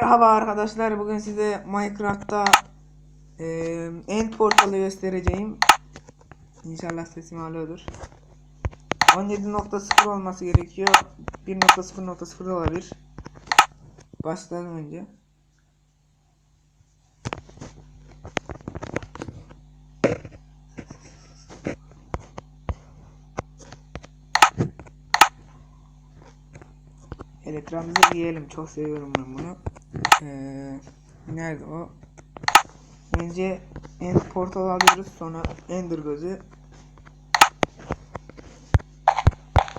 Merhaba arkadaşlar. Bugün size Minecraft'ta e, End portalı göstereceğim. İnşallah sesim alıyordur. 17.0 olması gerekiyor. 1.0.0 olabilir. Başlayalım önce. Elektrağımızı giyelim. Çok seviyorum ben bunu. Ee, nerede o? Önce End portal alıyoruz. Sonra Ender gözü.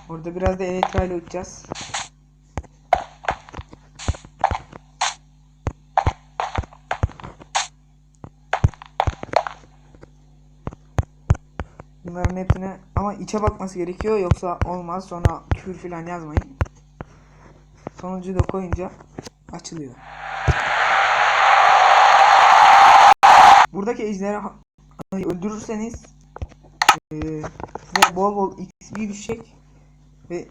Orada biraz da elektra ile uçacağız. Bunların hepsine ama içe bakması gerekiyor yoksa olmaz sonra küfür falan yazmayın. Sonucu da koyunca açılıyor. Buradaki ejderha öldürürseniz eee, size bol bol XP düşecek ve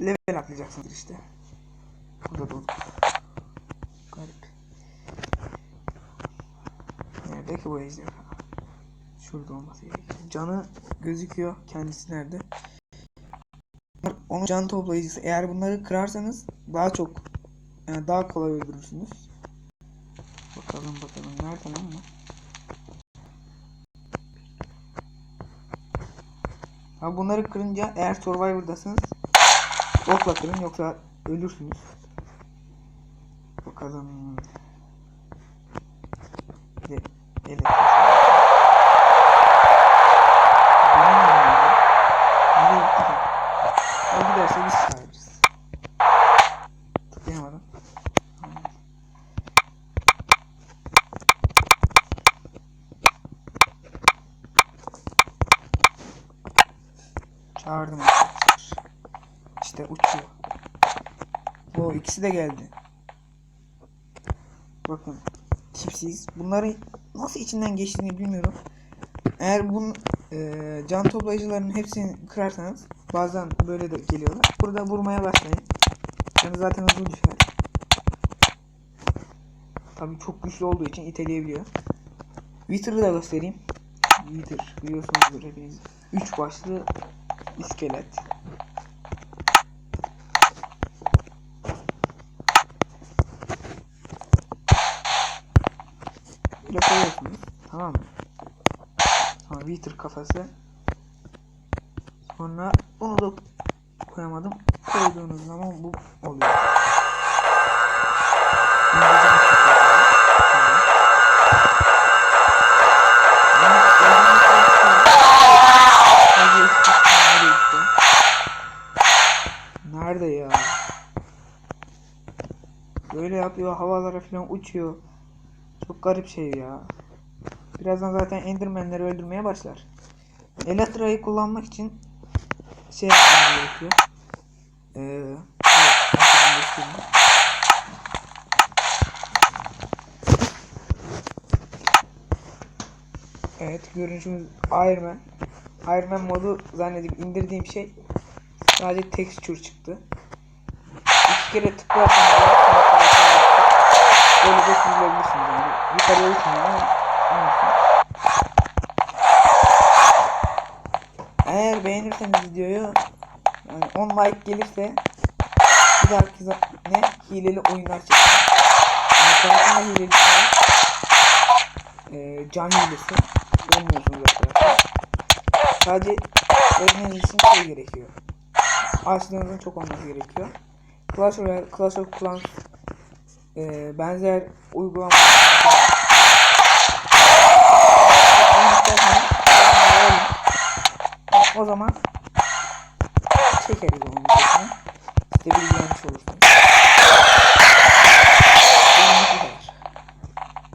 level atlayacaksınız işte. Burada dolu. Garip. Nerede ki bu ejderha? Şurada olması gerekiyor. Canı gözüküyor. Kendisi nerede? Onun can toplayıcısı. Eğer bunları kırarsanız daha çok yani daha kolay öldürürsünüz. Bakalım bakalım nerede lan bu? Ha bunları kırınca eğer Survivor'dasınız okla kırın yoksa ölürsünüz. Bakalım. De elektrik. Çağırdım arkadaşlar. İşte uçuyor. O ikisi de geldi. Bakın tipsiz. Bunları nasıl içinden geçtiğini bilmiyorum. Eğer bunun e, can toplayıcılarının hepsini kırarsanız bazen böyle de geliyorlar. Burada vurmaya başlayın. Yani zaten hızlı düşer. Tabii çok güçlü olduğu için iteleyebiliyor. Wither'ı da göstereyim. Wither biliyorsunuzdur hepiniz. 3 başlı iskelet. Böyle koyuyorsunuz. Tamam mı? Sonra Wither kafası. Sonra bunu da koyamadım. Koyduğunuz zaman bu oluyor. Böyle yapıyor havalara falan uçuyor. Çok garip şey ya. Birazdan zaten Enderman'leri öldürmeye başlar. Elektra'yı kullanmak için şey yapmam gerekiyor. Ee, evet. Evet görünüşümüz Iron Man. Iron Man modu zannedip indirdiğim şey sadece texture çıktı. İki kere tıklarsanız de süzülebilirsiniz yani. Yukarıya uçmuyor ama olsun. Eğer beğenirseniz videoyu yani 10 like gelirse bir dahaki ne hileli oyunlar çekeceğim. Yani tarafında hileli var. Ee, can hilesi. Olmuyorsunuz arkadaşlar. Sadece ölmeniz için şey gerekiyor. Ağaçlarınızın çok olması gerekiyor. Clash Royale, Clash of Clans e, benzer uygulama o zaman çekeriz onun videosunu. İşte bilgilenmiş olursunuz.